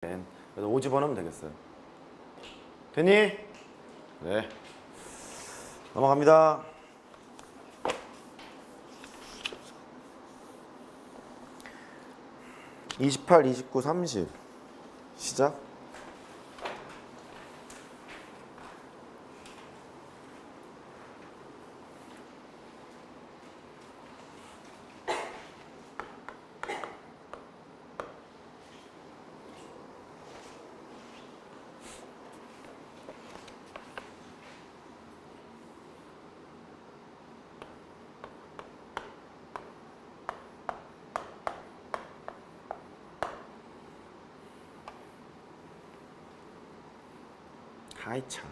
그래서 5 집어 넣으면 되겠어요. 됐니? 네. 넘어갑니다. (28) (29) (30) 시작 아이 참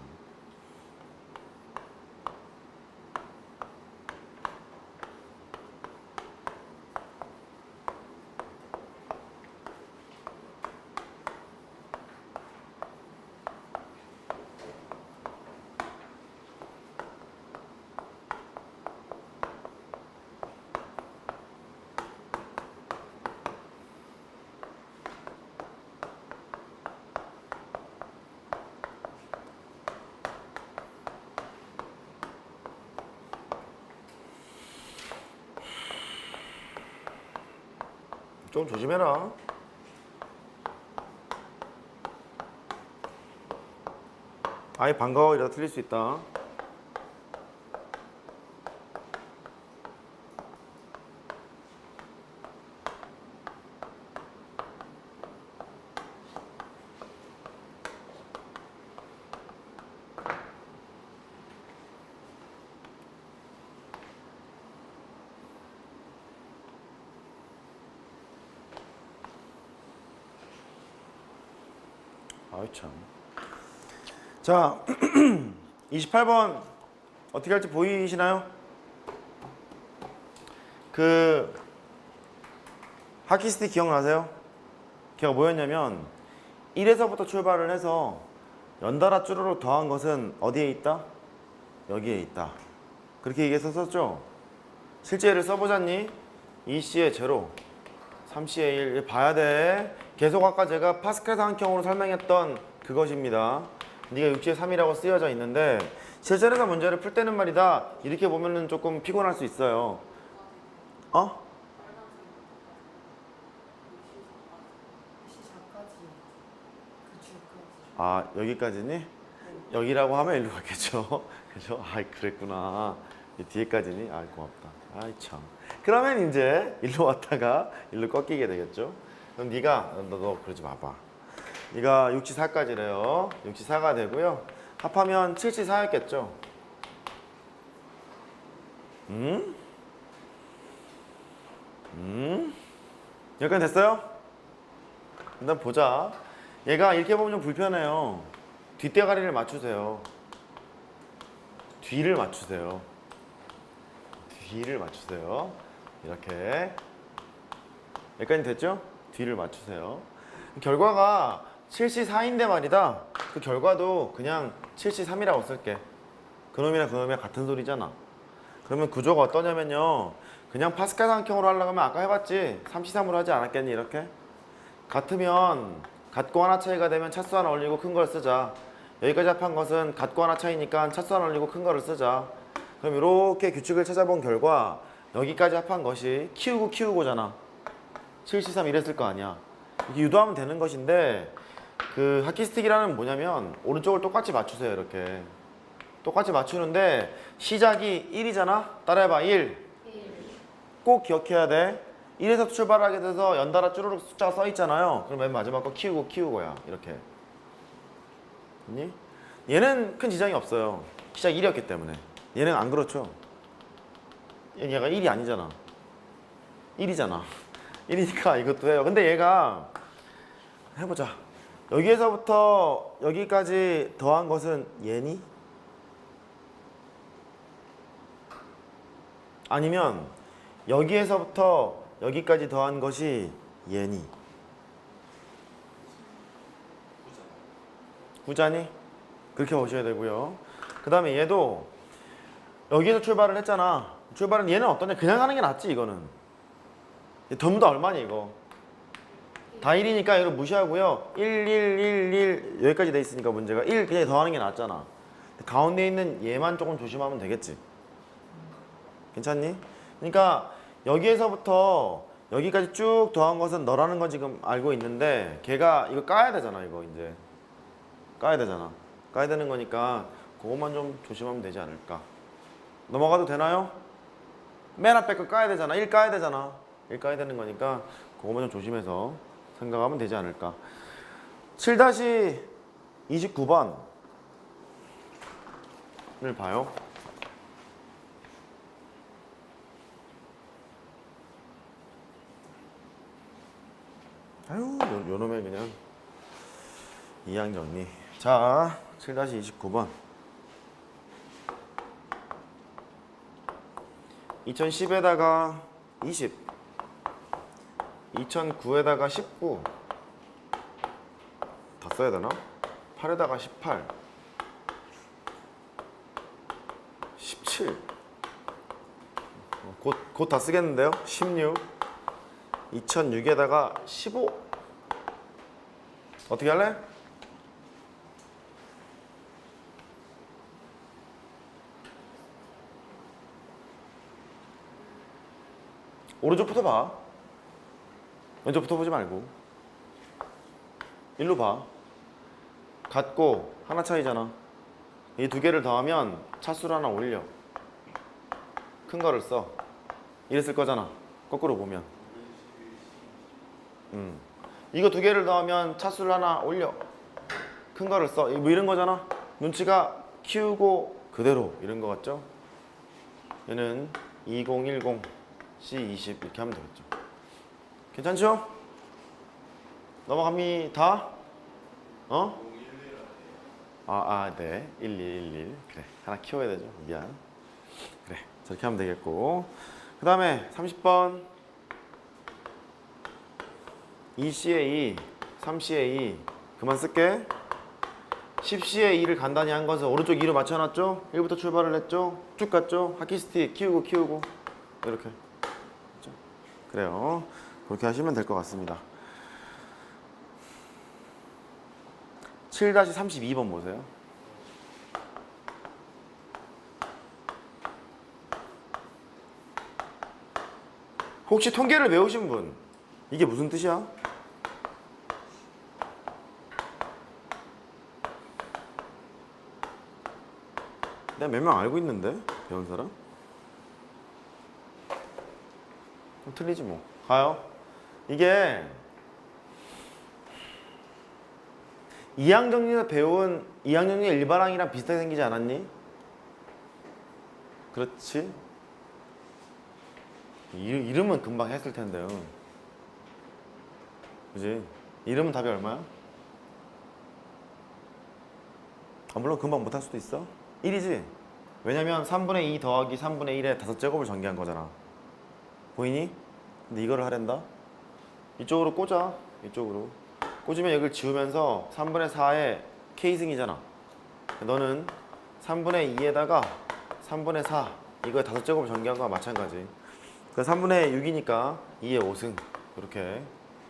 좀 조심해라. 아이 반가워 이러다 틀릴 수 있다. 아이 참. 자, 28번 어떻게 할지 보이시나요? 그 하키스티 기억나세요? 걔가 뭐였냐면 1에서부터 출발을 해서 연달아 쭈루룩 더한 것은 어디에 있다? 여기에 있다. 그렇게 얘기해서 썼죠? 실제 얘를 써보자니 2C의 제로 3C의 1 봐야 돼. 계속 아까 제가 파스칼 상형으로 설명했던 그것입니다. 네가 6C의 3이라고 쓰여져 있는데 실전에서 문제를 풀 때는 말이다. 이렇게 보면은 조금 피곤할 수 있어요. 어? 아 여기까지니? 여기라고 하면 일로 갔겠죠. 그죠? 아 그랬구나. 이 뒤에까지니? 아 고맙다. 아이 참. 그러면 이제 일로 왔다가 일로 꺾이게 되겠죠. 그럼 네가 너, 너 그러지 마봐. 네가 64까지래요. 64가 되고요. 합하면 74였겠죠. 음? 음? 여기까지 됐어요? 일단 보자. 얘가 이렇게 보면 좀 불편해요. 뒷대가리를 맞추세요. 뒤를 맞추세요. 뒤를 맞추세요. 이렇게. 여기까지 됐죠? 뒤를 맞추세요. 결과가 74인데 말이다. 그 결과도 그냥 73이라고 쓸게. 그놈이랑 그놈이랑 같은 소리잖아. 그러면 구조가 어떠냐면요. 그냥 파스칼 상형으로 하려고 하면 아까 해봤지. 33으로 하지 않았겠니 이렇게? 같으면 같고 하나 차이가 되면 차수 하나 올리고 큰 걸 쓰자. 여기까지 합한 것은 같고 하나 차이니까 차수 하나 올리고 큰 거를 쓰자. 그럼 이렇게 규칙을 찾아본 결과 여기까지 합한 것이 키우고 키우고잖아. 73 이랬을 거 아니야. 이렇게 유도하면 되는 것인데 그 하키 스틱이라는 뭐냐면 오른쪽을 똑같이 맞추세요 이렇게. 똑같이 맞추는데 시작이 1이잖아. 따라해봐 1. 꼭 기억해야 돼. 1에서 출발하게 돼서 연달아 쭈루룩 숫자가 써 있잖아요. 그럼 맨 마지막 거 키우고 키우고야. 이렇게. 됐니? 얘는 큰 지장이 없어요. 시작 1이었기 때문에. 얘는 안 그렇죠. 얘- 얘가 1이 아니잖아. 1이잖아. 1이니까 이것도 해요. 근데 얘가 해보자. 여기에서부터 여기까지 더한 것은 얘니? 아니면 여기에서부터 여기까지 더한 것이 얘니? 구자니? 그렇게 보셔야 되고요. 그 다음에 얘도 여기에서 출발을 했잖아. 출발은 얘는 어떠냐? 그냥 하는 게 낫지 이거는. 얘 전부 다 얼마니 이거? 다 1이니까 이거 무시하고요. 1, 1, 1, 1 여기까지 돼 있으니까 문제가 1 그냥 더하는 게 낫잖아. 가운데 있는 얘만 조금 조심하면 되겠지. 괜찮니? 그러니까 여기에서부터 여기까지 쭉 더한 것은 너라는 건 지금 알고 있는데 걔가 이거 까야 되잖아 이거 이제 까야 되잖아 까야 되는 거니까 그것만 좀 조심하면 되지 않을까 넘어가도 되나요? 맨 앞에 거 까야 되잖아 1 까야 되잖아 1 까야 되는 거니까 그것만 좀 조심해서 생각하면 되지 않을까. 7-29번을 봐요. 아유 요, 요 놈의 그냥 이양 정리. 자 7-29번. 2010에다가 20 2009에다가 19 다 써야 되나? 8에다가 18 17 곧 곧 다 쓰겠는데요? 16 2006에다가 15 어떻게 할래? 오른쪽부터 봐 왼쪽부터 보지 말고. 일로 봐. 같고 하나 차이잖아. 이 두 개를 더하면 차수를 하나 올려. 큰 거를 써. 이랬을 거잖아. 거꾸로 보면. 음. 이거 두 개를 더하면 차수를 하나 올려. 큰 거를 써. 뭐 이런 거잖아. 눈치가 키우고 그대로. 이런 거 같죠? 얘는 2010 C20 이렇게 하면 되겠죠 괜찮죠? 넘어갑니다 어? 아, 아, 네. 1111. 그래. 하나 키워야 되죠. 미안. 그래. 저렇게 하면 되겠고. 그 다음에 30번. 2CA, 3CA. 그만 쓸게. 10CA 2를 간단히 한 것은 오른쪽 2로 맞춰놨죠? 1부터 출발을 했죠? 쭉 갔죠? 하키스틱 키우고 키우고. 이렇게. 그렇죠? 그래요. 그렇게 하시면 될 것 같습니다. 7-32번 보세요. 혹시 통계를 외우신 분 이게 무슨 뜻이야? 내가 몇 명 알고 있는데 배운 사람? 틀리지 뭐 가요 이게 이항정리에서 배운 이항정리 일반항이랑 비슷하게 생기지 않았니? 그렇지? 이, 이름은 금방 했을 텐데요. 그지? 이름은 답이 얼마야? 아, 물론 금방 못할 수도 있어. 1이지? 왜냐면 3분의 2 더하기 3분의 1에 다섯 제곱을 전개한 거잖아. 보이니? 근데 이거를 하랜다? 이쪽으로 꽂아. 이쪽으로. 꽂으면 여기를 지우면서 3분의 4에 K승이잖아. 너는 3분의 2에다가 3분의 4 이거 다섯 제곱을 전개한 거와 마찬가지. 그 3분의 6이니까 2의 5승 이렇게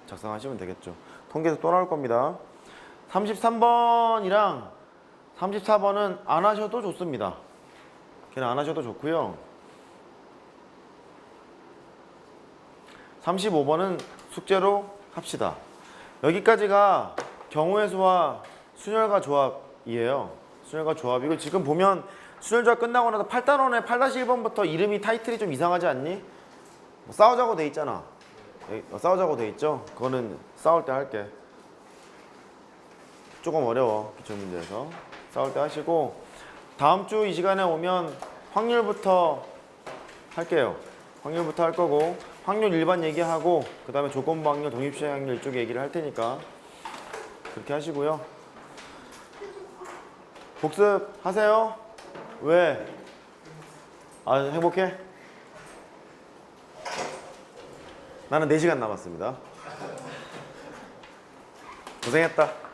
작성하시면 되겠죠. 통계에서 또 나올 겁니다. 33번이랑 34번은 안 하셔도 좋습니다. 걔는 안 하셔도 좋고요. 35번은 숙제로 합시다. 여기까지가 경우의 수와 순열과 조합이에요. 순열과 조합이고 지금 보면 순열 조합 끝나고 나서 8단원에 8-1번부터 이름이 타이틀이 좀 이상하지 않니? 뭐 싸우자고 돼 있잖아. 여기, 어, 싸우자고 돼 있죠? 그거는 싸울 때 할게. 조금 어려워 기출 문제에서 싸울 때 하시고 다음 주 이 시간에 오면 확률부터 할게요. 확률부터 할 거고 확률 일반 얘기하고 그 다음에 조건부 확률, 독립시행 확률 이쪽 얘기를 할 테니까 그렇게 하시고요. 복습하세요. 왜? 아 행복해? 나는 4시간 남았습니다. 고생했다.